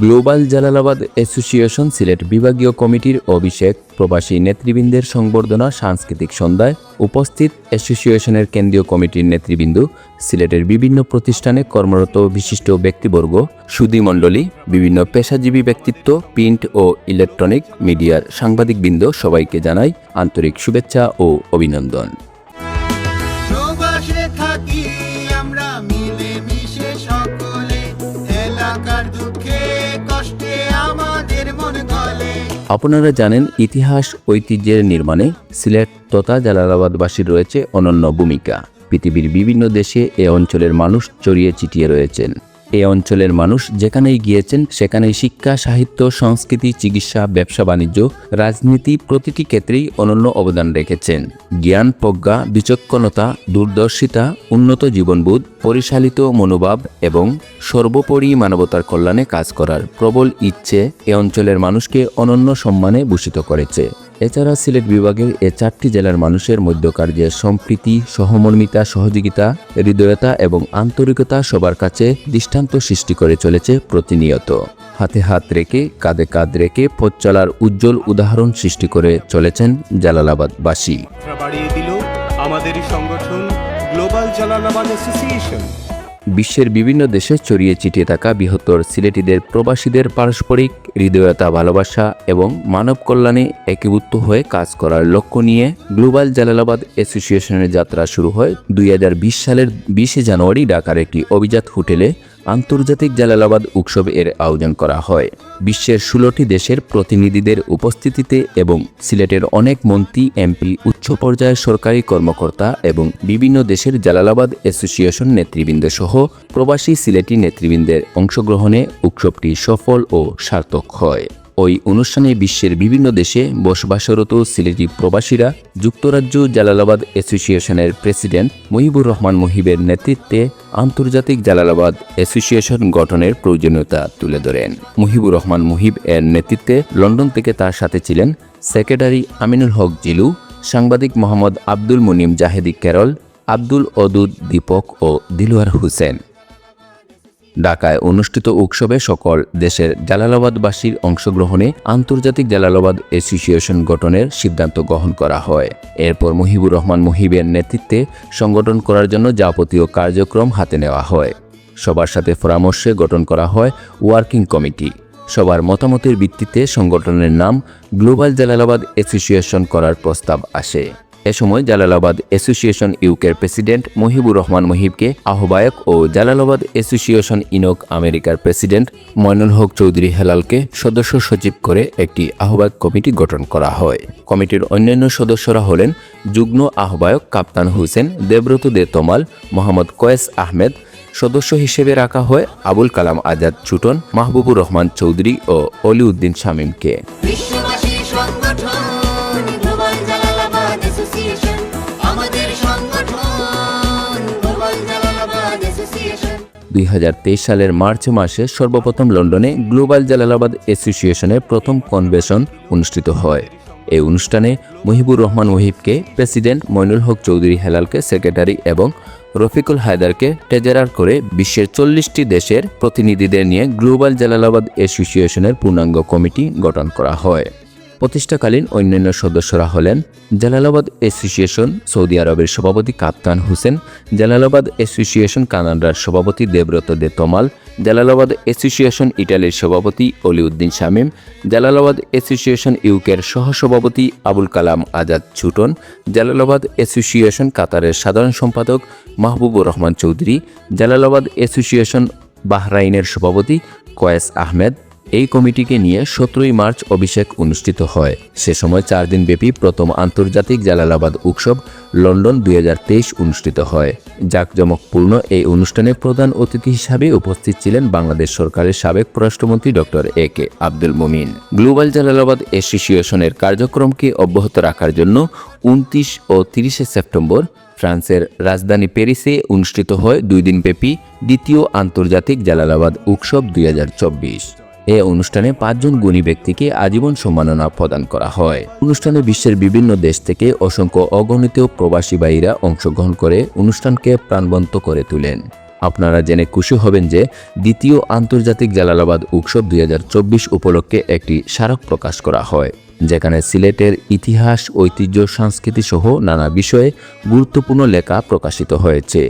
Global Jalalabad association Sylhet বিভাগীয় কমিটির অভিষেক প্রবাসী নেতৃবৃন্দের সংবর্ধনা সাংস্কৃতিক সন্ধ্যায় উপস্থিত অ্যাসোসিয়েশনের কেন্দ্রীয় কমিটির নেতৃবৃন্দ, সিলেটের বিভিন্ন প্রতিষ্ঠানে কর্মরত বিশিষ্ট ব্যক্তিবর্গ সুধীমণ্ডলী বিভিন্ন পেশাজীবী ব্যক্তিত্ব, প্রিন্ট ও ইলেকট্রনিক মিডিয়ার সাংবাদিকবৃন্দ সবাইকে জানাই আন্তরিক শুভেচ্ছা ও অভিনন্দন। আপনারা জানেন ইতিহাস ঐতিহ্যের নির্মাণে সিলেট তথা জালালাবাদবাসীর রয়েছে অনন্য ভূমিকা। পৃথিবীর বিভিন্ন দেশে এ অঞ্চলের মানুষ চড়িয়ে চিটিয়ে রয়েছেন। এ অঞ্চলের মানুষ যেখানেই গিয়েছেন, সেখানেই শিক্ষা, সাহিত্য, সংস্কৃতি, চিকিৎসা, ব্যবসা, বাণিজ্য, রাজনীতি প্রতিটি ক্ষেত্রেই অনন্য অবদান রেখেছেন। জ্ঞান, প্রজ্ঞা, বিচক্ষণতা, দূরদর্শিতা, উন্নত জীবনবোধ পরিচালিত মনোভাব এবং সর্বোপরি মানবতার কল্যাণে কাজ করার প্রবল ইচ্ছে এ অঞ্চলের মানুষকে অনন্য সম্মানে ভূষিত করেছে। এছাড়া সিলেট বিভাগের এ চারটি জেলার মানুষের মধ্যকার যে সম্প্রীতি, সহমর্মিতা, সহযোগিতা, হৃদয়তা এবং আন্তরিকতা সবার কাছে দৃষ্টান্ত সৃষ্টি করে চলেছে প্রতিনিয়ত। হাতে হাত রেখে, কাঁধে কাঁধ রেখে পথ চলার উজ্জ্বল উদাহরণ সৃষ্টি করে চলেছেন জালালাবাদবাসী। বাড়িয়ে দিল সংগঠন গ্লোবাল জালালাবাদ অ্যাসোসিয়েশন বিশ্বের বিভিন্ন দেশে ছড়িয়ে ছিটিয়ে থাকা বৃহত্তর সিলেটিদের প্রবাসীদের পারস্পরিক হৃদয়তা, ভালোবাসা এবং মানব কল্যাণে একীভূত হয়ে কাজ করার লক্ষ্য নিয়ে গ্লোবাল জালালাবাদ অ্যাসোসিয়েশনের যাত্রা শুরু হয় দুই হাজার বিশ সালের বিশে জানুয়ারি ঢাকার একটি অভিজাত হোটেলে। আন্তর্জাতিক জালালাবাদ উৎসব এর আয়োজন করা হয়। বিশ্বের ষোলোটি দেশের প্রতিনিধিদের উপস্থিতিতে এবং সিলেটের অনেক মন্ত্রী, এমপি, উচ্চ পর্যায়ের সরকারি কর্মকর্তা এবং বিভিন্ন দেশের জালালাবাদ অ্যাসোসিয়েশন নেতৃবৃন্দ সহ প্রবাসী সিলেটি নেতৃবৃন্দের অংশগ্রহণে উৎসবটি সফল ও সার্থক হয়। ওই অনুষ্ঠানে বিশ্বের বিভিন্ন দেশে বসবাসরত সিলেটি প্রবাসীরা যুক্তরাজ্য জালালাবাদ অ্যাসোসিয়েশনের প্রেসিডেন্ট মহিবুর রহমান মুহিবের নেতৃত্বে আন্তর্জাতিক জালালাবাদ অ্যাসোসিয়েশন গঠনের প্রয়োজনীয়তা তুলে ধরেন। মুহিবুর রহমান মুহিব এর নেতৃত্বে লন্ডন থেকে তার সাথে ছিলেন সেক্রেটারি আমিনুল হক জিলু, সাংবাদিক মোহাম্মদ আব্দুল মুনিম জাহেদি কেরল, আব্দুল অদুদ দীপক ও দিলওয়ার হোসেন। ঢাকায় অনুষ্ঠিত উৎসবে সকল দেশের জালালাবাদবাসীর অংশগ্রহণে আন্তর্জাতিক জালালাবাদ অ্যাসোসিয়েশন গঠনের সিদ্ধান্ত গ্রহণ করা হয়। এরপর মুহিবুর রহমান মুহিবের নেতৃত্বে সংগঠন করার জন্য যাবতীয় কার্যক্রম হাতে নেওয়া হয়। সবার সাথে পরামর্শে গঠন করা হয় ওয়ার্কিং কমিটি। সবার মতামতের ভিত্তিতে সংগঠনের নাম গ্লোবাল জালালাবাদ অ্যাসোসিয়েশন করার প্রস্তাব আসে। এ সময় জালালাবাদ অ্যাসোসিয়েশন ইউকের প্রেসিডেন্ট মহিবুর রহমান মহিবকে আহ্বায়ক ও জালালাবাদ অ্যাসোসিয়েশন ইনক আমেরিকার প্রেসিডেন্ট ময়নুল হক চৌধুরী হেলালকে সদস্য সচিব করে একটি আহ্বায়ক কমিটি গঠন করা হয়। কমিটির অন্যান্য সদস্যরা হলেন যুগ্ম আহ্বায়ক কাপ্তান হুসেন, দেবব্রত দে তমাল, মোহাম্মদ কয়েস আহমেদ। সদস্য হিসেবে রাখা হয় আবুল কালাম আজাদ চুটন মাহবুবুর রহমান চৌধুরী ও অলিউদ্দিন শামীমকে। দুই হাজার তেইশ সালের মার্চ মাসে সর্বপ্রথম লন্ডনে গ্লোবাল জালালাবাদ অ্যাসোসিয়েশনের প্রথম কনভেনশন অনুষ্ঠিত হয়। এই অনুষ্ঠানে মহিবুর রহমান মহিবকে প্রেসিডেন্ট মইনুল হক চৌধুরী হেলালকে সেক্রেটারি এবং রফিকুল হায়দারকে ট্রেজারার করে বিশ্বের চল্লিশটি দেশের প্রতিনিধিদের নিয়ে গ্লোবাল জালালাবাদ অ্যাসোসিয়েশনের পূর্ণাঙ্গ কমিটি গঠন করা হয়। প্রতিষ্ঠাকালীন অন্যান্য সদস্যরা হলেন জালালাবাদ অ্যাসোসিয়েশন সৌদি আরবের সভাপতি কাপ্তান হোসেন, জালালাবাদ অ্যাসোসিয়েশন কানাডার সভাপতি দেবরত দে তমাল, জালালাবাদ অ্যাসোসিয়েশন ইটালির সভাপতি অলিউদ্দিন শামীম, জালালাবাদ অ্যাসোসিয়েশন ইউকের সহসভাপতি আবুল কালাম আজাদ ছুটন, জালালাবাদ অ্যাসোসিয়েশন কাতারের সাধারণ সম্পাদক মাহবুবুর রহমান চৌধুরী, জালালাবাদ অ্যাসোসিয়েশন বাহরাইনের সভাপতি কয়েস আহমেদ এই কমিটিকে নিয়ে সতেরোই মার্চ অভিষেক অনুষ্ঠিত হয়। সে সময় চার দিনব্যাপী প্রথম আন্তর্জাতিক জালালাবাদ উৎসব লন্ডন দুই হাজার তেইশ অনুষ্ঠিত হয়। জাঁকজমকপূর্ণ এই অনুষ্ঠানে প্রধান অতিথি হিসাবে উপস্থিত ছিলেন বাংলাদেশ সরকারের সাবেক পররাষ্ট্রমন্ত্রী ডক্টর এ কে আব্দুল মুমিন। গ্লোবাল জালালাবাদ অ্যাসোসিয়েশনের কার্যক্রমকে অব্যাহত রাখার জন্য উনত্রিশ ও তিরিশে সেপ্টেম্বর ফ্রান্সের রাজধানী প্যারিসে অনুষ্ঠিত হয় দুই দিনব্যাপী দ্বিতীয় আন্তর্জাতিক জালালাবাদ উৎসব দুই হাজার চব্বিশ। এ অনুষ্ঠানে পাঁচজন গুণী ব্যক্তিকে আজীবন সম্মাননা প্রদান করা হয়। অনুষ্ঠানে বিশ্বের বিভিন্ন দেশ থেকে অসংখ্য অগণিত প্রবাসী ভাইরা অংশগ্রহণ করে অনুষ্ঠানকে প্রাণবন্ত করে তোলেন। আপনারা জেনে খুশি হবেন যে দ্বিতীয় আন্তর্জাতিক জালালাবাদ উৎসব দুই হাজার চব্বিশ উপলক্ষে একটি স্মারক প্রকাশ করা হয়, যেখানে সিলেটের ইতিহাস, ঐতিহ্য, সংস্কৃতি সহ নানা বিষয়ে গুরুত্বপূর্ণ লেখা প্রকাশিত হয়েছে।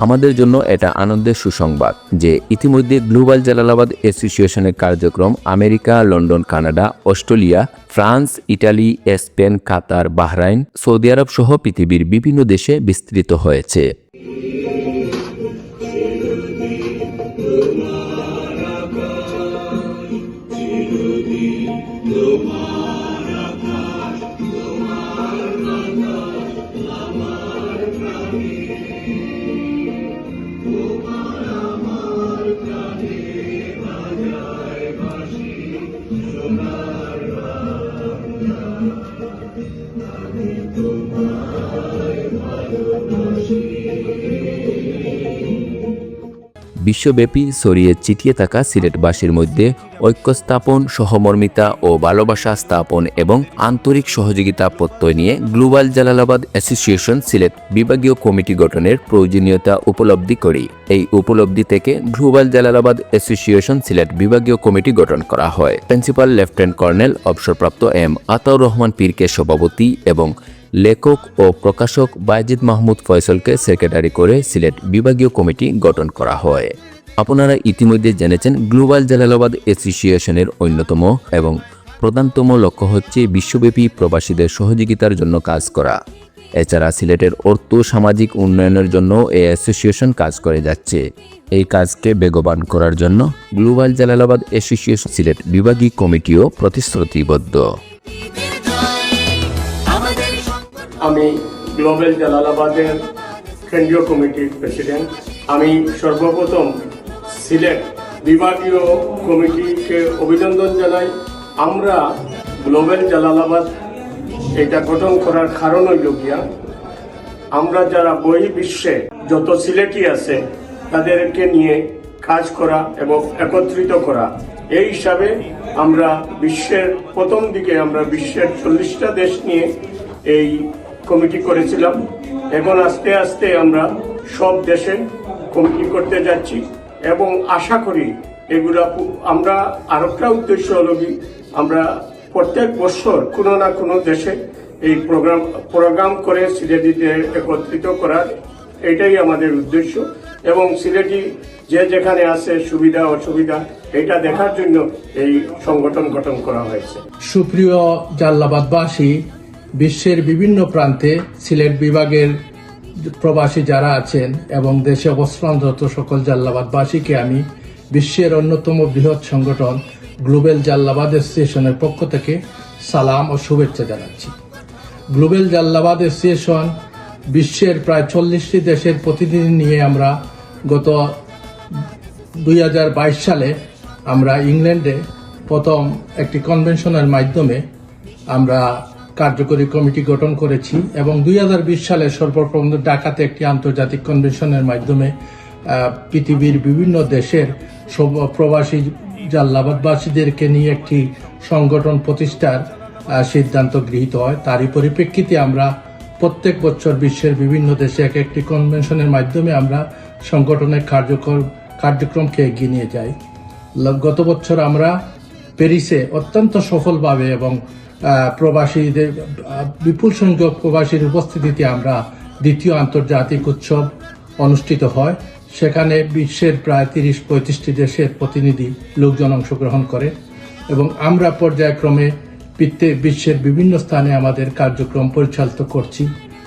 আমাদের জন্য এটা আনন্দের সুসংবাদ যে ইতিমধ্যে গ্লোবাল জালালাবাদ অ্যাসোসিয়েশনের কার্যক্রম America, London, Canada, Australia, France, Italy, Spain, Qatar, Bahrain, Saudi Arab সহ পৃথিবীর বিভিন্ন দেশে বিস্তৃত হয়েছে। বিশ্বব্যাপী ছড়িয়ে চিটিয়ে থাকা সিলেটবাসীর মধ্যে ঐক্য স্থাপন, সহমর্মিতা ও ভালোবাসা স্থাপন এবং আন্তরিক সহযোগিতা প্রত্যয় নিয়ে গ্লোবাল জালালাবাদ অ্যাসোসিয়েশন সিলেট বিভাগীয় কমিটি গঠনের প্রয়োজনীয়তা উপলব্ধি করি এই উপলব্ধি থেকে গ্লোবাল জালালাবাদ অ্যাসোসিয়েশন সিলেট বিভাগীয় কমিটি গঠন করা হয়। প্রিন্সিপাল লেফটেন্যান্ট কর্নেল অবসরপ্রাপ্ত এম আতাউর রহমান পীরকে সভাপতি এবং লেখক ও প্রকাশক বাইজিদ মাহমুদ ফয়সলকে সেক্রেটারি করে সিলেট বিভাগীয় কমিটি গঠন করা হয়। আপনারা ইতিমধ্যে জেনেছেন, গ্লোবাল জালালাবাদ অ্যাসোসিয়েশনের অন্যতম এবং প্রধানতম লক্ষ্য হচ্ছে বিশ্বব্যাপী প্রবাসীদের সহযোগিতার জন্য কাজ করা। এছাড়া সিলেটের অর্থ সামাজিক উন্নয়নের জন্য এই অ্যাসোসিয়েশন কাজ করে যাচ্ছে। এই কাজকে বেগবান করার জন্য গ্লোবাল জালালাবাদ অ্যাসোসিয়েশন সিলেট বিভাগীয় কমিটিও প্রতিশ্রুতিবদ্ধ। আমি গ্লোবাল জালালাবাদের কেন্দ্রীয় কমিটির প্রেসিডেন্ট। আমি সর্বপ্রথম সিলেট বিভাগীয় কমিটিকে অভিনন্দন জানাই। আমরা গ্লোবাল জালালাবাদ এটা গঠন করার কারণ হইল গিয়া, আমরা যারা বই বিশ্বে যত সিলেটি আছে, তাদেরকে নিয়ে কাজ করা এবং একত্রিত করা। এই হিসাবে আমরা বিশ্বের প্রথম দিকে আমরা বিশ্বের চল্লিশটা দেশ নিয়ে এই কমিটি করেছিলাম এখন আস্তে আস্তে আমরা সব দেশে কমিটি করতে যাচ্ছি এবং আশা করি এগুলা আমরা আরেকটা উদ্দেশ্য হলো কি, আমরা প্রত্যেক বছর কোনো না কোনো দেশে এই প্রোগ্রাম প্রোগ্রাম করে সিলেটিদের একত্রিত করার এটাই আমাদের উদ্দেশ্য এবং সিলেটি যে যেখানে আছে সুবিধা, অসুবিধা, এটা দেখার জন্য এই সংগঠন গঠন করা হয়েছে। সুপ্রিয় জাল্লাবাদবাসী বিশ্বের বিভিন্ন প্রান্তে সিলেট বিভাগের প্রবাসী যারা আছেন এবং দেশে অবস্থানরত সকল জাল্লাবাদবাসীকে আমি বিশ্বের অন্যতম বৃহৎ সংগঠন গ্লোবাল জাল্লাবাদ অ্যাসোসিয়েশনের পক্ষ থেকে সালাম ও শুভেচ্ছা জানাচ্ছি। গ্লোবেল জাল্লাবাদ অ্যাসোসিয়েশন বিশ্বের প্রায় চল্লিশটি দেশের প্রতিনিধি নিয়ে আমরা গত দুই হাজার বাইশ সালে আমরা ইংল্যান্ডে প্রথম একটি কনভেনশনের মাধ্যমে আমরা কার্যকরী কমিটি গঠন করেছি এবং দুই হাজার বিশ সালে সর্বপ্রথম ঢাকাতে একটি আন্তর্জাতিক কনভেনশনের মাধ্যমে পৃথিবীর বিভিন্ন দেশের প্রবাসী জাল্লাবাদবাসীদেরকে নিয়ে একটি সংগঠন প্রতিষ্ঠার সিদ্ধান্ত গৃহীত হয়। তারই পরিপ্রেক্ষিতে আমরা প্রত্যেক বছর বিশ্বের বিভিন্ন দেশে এক একটি কনভেনশনের মাধ্যমে আমরা সংগঠনের কার্যকর, কার্যক্রমকে এগিয়ে নিয়ে যাই। গত বছর আমরা প্যারিসে অত্যন্ত সফলভাবে এবং প্রবাসীদের বিপুল সংখ্যক প্রবাসীর উপস্থিতিতে আমরা দ্বিতীয় আন্তর্জাতিক উৎসব অনুষ্ঠিত হয়। সেখানে বিশ্বের প্রায় তিরিশ পঁয়ত্রিশটি দেশের প্রতিনিধি লোকজন অংশগ্রহণ করে এবং আমরা পর্যায়ক্রমে বিশ্বের বিভিন্ন স্থানে আমাদের কার্যক্রম পরিচালিত করছি।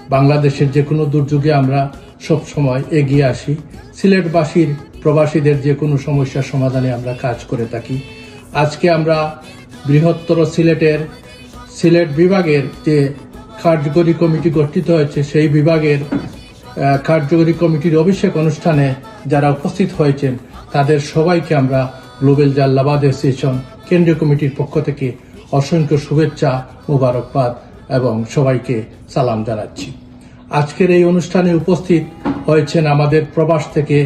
বাংলাদেশের যে কোনো দুর্যোগে আমরা সব সময় এগিয়ে আসি। সিলেটবাসীর, প্রবাসীদের যে কোনো সমস্যার সমাধানে আমরা কাজ করে থাকি। আজকে আমরা বৃহত্তর সিলেটের সিলেট বিভাগের যে কার্যকরী কমিটি গঠিত হয়েছে, সেই বিভাগের কার্যকরী কমিটির অভিষেক অনুষ্ঠানে যারা উপস্থিত হয়েছেন, তাদের সবাইকে আমরা গ্লোবাল জাল্লাবাদ অ্যাসোসিয়েশন, কেন্দ্রীয় কমিটির পক্ষ থেকে অসংখ্য শুভেচ্ছা, মোবারকবাদ এবং সবাইকে সালাম জানাচ্ছি। আজকের এই অনুষ্ঠানে উপস্থিত হয়েছেন আমাদের প্রবাস থেকে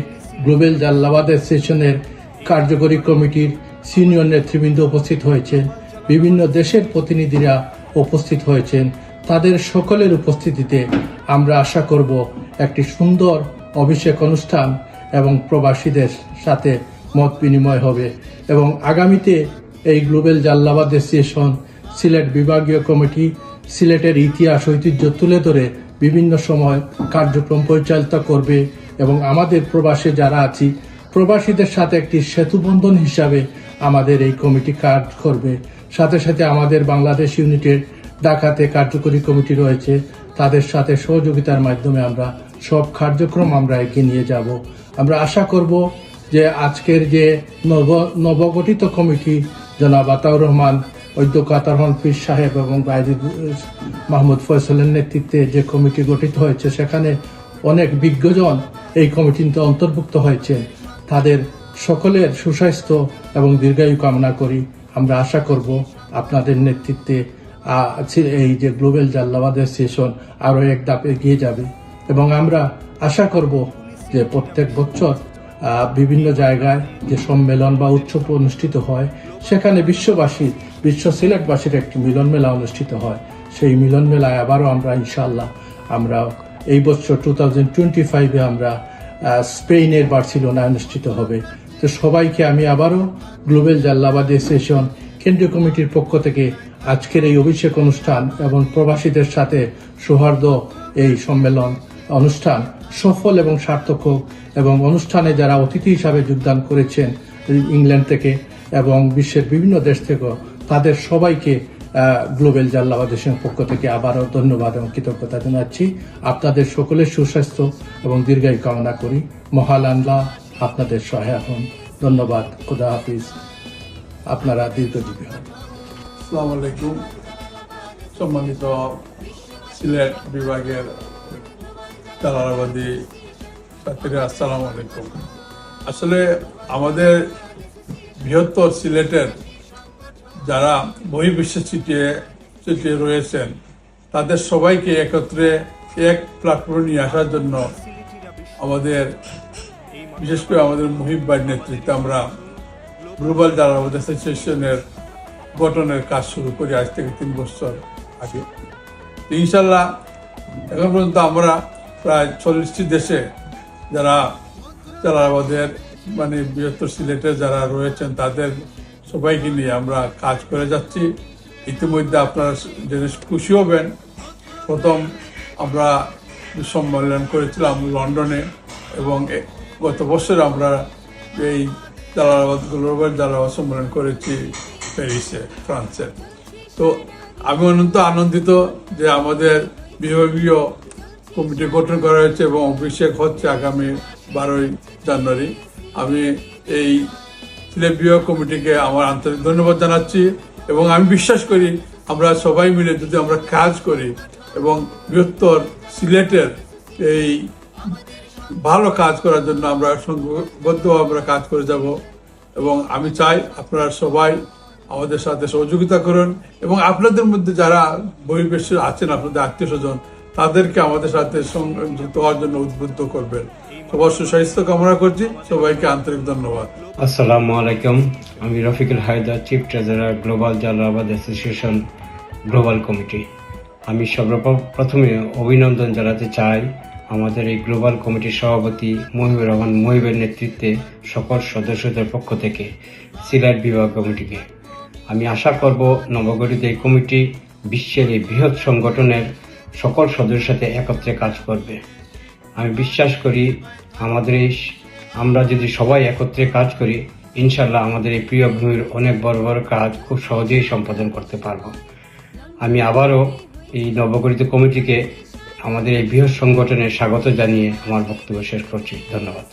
গ্লোবাল জাল্লাবাদ অ্যাসোসিয়েশনের কার্যকরী কমিটির সিনিয়র নেতৃবৃন্দ উপস্থিত হয়েছেন। বিভিন্ন দেশের প্রতিনিধিরা উপস্থিত হয়েছেন। তাদের সকলের উপস্থিতিতে আমরা আশা করব একটি সুন্দর অভিষেক অনুষ্ঠান এবং প্রবাসীদের সাথে মত বিনিময় হবে এবং আগামীতে এই গ্লোবাল জাল্লাবাদ অ্যাসোসিয়েশন, সিলেট বিভাগীয় কমিটি, সিলেটের ইতিহাস, ঐতিহ্য তুলে ধরে বিভিন্ন সময় কার্যক্রম পরিচালিত করবে এবং আমাদের প্রবাসে যারা আছি, প্রবাসীদের সাথে একটি সেতুবন্ধন হিসাবে আমাদের এই কমিটি কাজ করবে। সাথে সাথে আমাদের বাংলাদেশ ইউনিটের ডাকাতে কার্যকরী কমিটি রয়েছে। তাদের সাথে সহযোগিতার মাধ্যমে আমরা সব কার্যক্রম আমরা এগিয়ে নিয়ে যাব। আমরা আশা করব যে আজকের যে নব, নবগঠিত কমিটি, জনাব আতাউর রহমান, অধ্যক্ষ রহমান পীর সাহেব এবং বাইজুদ মাহমুদ ফয়সলের নেতৃত্বে যে কমিটি গঠিত হয়েছে, সেখানে অনেক বিজ্ঞজন এই কমিটিতে অন্তর্ভুক্ত হয়েছে তাদের সকলের সুস্বাস্থ্য এবং দীর্ঘায়ু কামনা করি। আমরা আশা করব আপনাদের নেতৃত্বে এই যে গ্লোবাল জাল্লাবাদের সেশন আরও এক ধাপ এগিয়ে যাবে। এবং আমরা আশা করব যে প্রত্যেক বছর বিভিন্ন জায়গায় যে সম্মেলন বা উৎসব অনুষ্ঠিত হয়, সেখানে বিশ্ববাসীর বিশ্ব সিলেটবাসীর একটি মিলন মেলা অনুষ্ঠিত হয়। সেই মিলন মেলায় আবারও আমরা ইনশাল্লাহ আমরা এই বছর টু থাউজেন্ড টোয়েন্টি ফাইভে আমরা স্পেনের বার্সিলোনায় অনুষ্ঠিত হবে। তো সবাইকে আমি আবারও গ্লোবাল জাল্লাবাদ সেশন কেন্দ্রীয় কমিটির পক্ষ থেকে আজকের এই অভিষেক অনুষ্ঠান এবং প্রবাসীদের সাথে সৌহার্দ্য এই সম্মেলন অনুষ্ঠান সফল এবং সার্থক হোক এবং অনুষ্ঠানে যারা অতিথি হিসাবে যোগদান করেছেন ইংল্যান্ড থেকে এবং বিশ্বের বিভিন্ন দেশ থেকে তাদের সবাইকে গ্লোবাল জাল্লাবাদের পক্ষ থেকে আবারও ধন্যবাদ এবং কৃতজ্ঞতা জানাচ্ছি। আপনাদের সকলের সুস্বাস্থ্য এবং দীর্ঘায়ু কামনা করি। মহাল আল্লাহ আপনাদের সহায় হন ধন্যবাদ। খুদা হাফিজ। আপনারা দীর্ঘজীবী হন আসসালামু আলাইকুম। সম্মানিত সিলেট বিভাগের তালাবাদী ছাত্রীরা, আসসালামু আলাইকুম। আসলে আমাদের বৃহত্তর সিলেটের যারা বহির্বিশ্বে ছিটিয়ে ছিটিয়ে রয়েছেন, তাদের সবাইকে একত্রে এক প্ল্যাটফর্মে নিয়ে আসার জন্য আমাদের বিশেষ করে আমাদের মুহিব নেতৃত্বে আমরা গ্লোবাল জালাবাদ অ্যাসোসিয়েশনের গঠনের কাজ শুরু করি আজ থেকে তিন বছর আগে। ইনশাল্লাহ এখন পর্যন্ত আমরা প্রায় চল্লিশটি দেশে যারা জালালাবাদের মানে বৃহত্তর সিলেটে যারা রয়েছেন তাদের সবাইকে নিয়ে আমরা কাজ করে যাচ্ছি। ইতিমধ্যে আপনারা জেনে খুশি হবেন। প্রথম আমরা সম্মেলন করেছিলাম লন্ডনে এবং গত বছর আমরা এই জালালাবাদ গ্লোবাল জালালাবাদ সম্মেলন করেছি প্যারিসে, ফ্রান্সে। তো আমি অনন্ত আনন্দিত যে আমাদের বিভাগীয় কমিটি গঠন করা হয়েছে এবং অভিষেক হচ্ছে আগামী বারোই জানুয়ারি। আমি এই সিলেট বিভাগ কমিটিকে আমার আন্তরিক ধন্যবাদ জানাচ্ছি এবং আমি বিশ্বাস করি আমরা সবাই মিলে যদি আমরা কাজ করি এবং বৃহত্তর সিলেটের এই ভালো কাজ করার জন্য আমরা সংঘবদ্ধভাবে আমরা কাজ করে যাব এবং আমি চাই আপনারা সবাই আমাদের সাথে সহযোগিতা করুন এবং আপনাদের মধ্যে যারা বহির্বিশ্বে আছেন, আপনাদের আত্মীয় স্বজন, তাদেরকে আমাদের সাথে সংযুক্ত হওয়ার জন্য উদ্বুদ্ধ করবেন। সবার সুস্বাস্থ্য কামনা করছি। সবাইকে আন্তরিক ধন্যবাদ। আসসালামু আলাইকুম। আমি Rafiqul Haider chief treasurer global Jalalabad association global committee আমি সর্বপ্রথমে অভিনন্দন জানাতে চাই আমাদের এই গ্লোবাল কমিটির সভাপতি মহিবুর রহমান মহিবের নেতৃত্বে সকল সদস্যদের পক্ষ থেকে সিলেট বিভাগ কমিটিকে। আমি আশা করব নবগঠিত এই কমিটি বিশ্বের এই বৃহৎ সংগঠনের সকল সদস্যের সাথে একত্রে কাজ করবে। আমি বিশ্বাস করি আমাদের এই আমরা যদি সবাই একত্রে কাজ করি ইনশাল্লাহ আমাদের এই প্রিয় ভূমির অনেক বড় বড় কাজ খুব সহজেই সম্পাদন করতে পারব। আমি আবারও এই নবগঠিত কমিটিকে আমাদের এই বৃহৎ সংগঠনে স্বাগত জানিয়ে আমার বক্তব্য শেষ করছি। ধন্যবাদ।